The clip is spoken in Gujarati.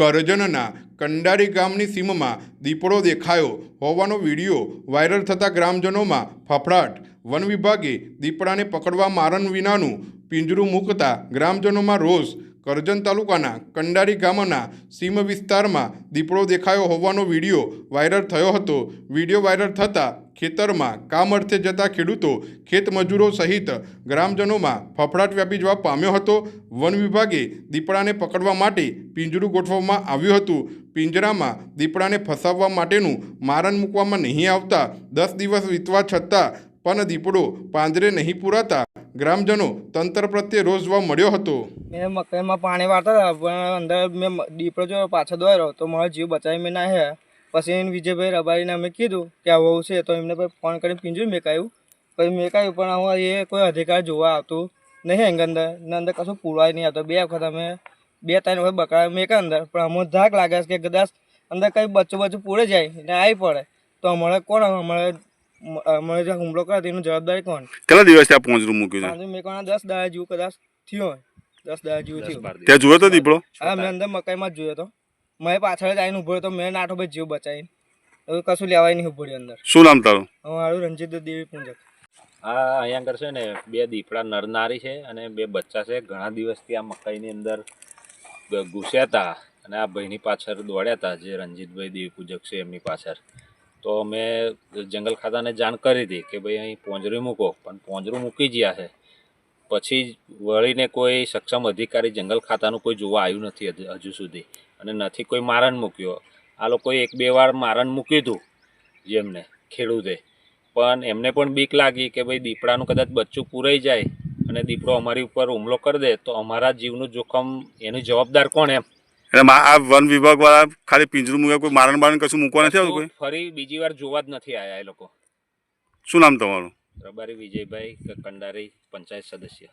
કરજણના કંડારી ગામની સીમમાં દીપડો દેખાયો. હોવાનો વીડિયો વાયરલ થતા ગ્રામજનોમાં ફફડાટ. વન વિભાગે દીપડાને પકડવા મારણ વિનાનું પિંજરું મૂકતા ગ્રામજનોમાં રોષ. કરજણ તાલુકાના કંડારી ગામના સીમ વિસ્તારમાં દીપડો દેખાયો હોવાનો વીડિયો વાયરલ થયો હતો. વીડિયો વાયરલ થતાં ખેતરમાં કામ અર્થે જતા ખેડૂતો ખેતમજૂરો સહિત ગ્રામજનોમાં ફફડાટ વ્યાપી જવા પામ્યો હતો. વન વિભાગે દીપડાને પકડવા માટે પિંજરું ગોઠવવામાં આવ્યું હતું. પિંજરામાં દીપડાને ફસાવવા માટેનું મારણ મૂકવામાં નહીં આવતા દસ દિવસ વીતવા છતાં પણ દીપડો પાંજરે નહીં પુરાતા ગ્રામજનો તંત્ર પ્રત્યે રોષ જોવા મળ્યો હતો. મેં મકાઈમાં પાણી વાળતા હતા પણ અંદર મેં મ- દીપડો જો પાછો દોર્યો તો મારો જીવ બચાવી મેં નાહ્યા પછી એને વિજયભાઈ રબારીને અમે કીધું કે આવું છે તો એમને ફોન કરીને પીંજ્યું મેકાયું. પછી મેકાયું પણ હવે એ કોઈ અધિકાર જોવા આવતું નહીં એંગ અંદર. ને અંદર કશું પૂરવાય નહીં આવતો. બે વખત અમે બે ત્રણ વખત બકરા મેકા અંદર પણ અમો ધાક લાગે છે કે કદાચ અંદર કંઈ બચ્ચું બચ્ચું પૂરે જાય ને આવી પડે. તો અમારે કોણ અમારે અમારે જે હુમલો કરે તેનું જવાબદારી કોણ? કેટલા દિવસ ત્યાં પોંજરું મૂક્યું છે? પાંચ મેકાના દસ દાડા જેવું કદાચ થયું હોય. દસ દસ જેવું થયું. ત્યાં જોયો તો દીપડો? હા મેં અંદર મકાઈમાં જ જોયો તો. મેં પાછળ જ આવીને ઊભો હતો મેં નાઠો ભાઈ જીવ બચાવીને. હવે કશું લેવાય નહીં ઊભો અંદર. શું નામ તારું? મારું રંજીત દેવી પૂંજક. આ અહીંયા આગળ છે ને બે દીપડા નરનારી છે અને બે બચ્ચા છે. ઘણા દિવસથી આ મકાઈની અંદર ઘૂસ્યા હતા અને આ ભાઈની પાછળ દોડ્યા હતા જે રંજીતભાઈ દેવી પૂજક છે એમની પાછળ. તો મેં જંગલ ખાતાને જાણ કરી હતી કે ભાઈ અહીં પોંજરું મૂકો પણ પોંજરું મૂકી ગયા છે. પછી વળીને કોઈ સક્ષમ અધિકારી જંગલ ખાતાનું કોઈ જોવા આવ્યું નથી હજુ- સુધી. અને નથી કોઈ મારણ મૂક્યો. આ લોકોએ એક બે વાર મારણ મૂક્યું હતું જેમને ખેડૂતે. પણ એમને પણ બીક લાગી કે ભાઈ દીપડાનું કદાચ બચ્ચું પૂરાઈ જાય અને દીપડો અમારી ઉપર હુમલો કરી દે તો અમારા જીવનું જોખમ એનું જવાબદાર કોણ એમ? એટલે આ વન વિભાગ વાળા ખાલી પિંજરું મૂક્યા કોઈ મારણ બારણ કશું મૂકવા નથી આવતું કોઈ? ફરી બીજી વાર જોવા જ નથી આવ્યા એ લોકો. શું નામ તમારું? રબારી વિજયભાઈ કંડારી પંચાયત સદસ્ય.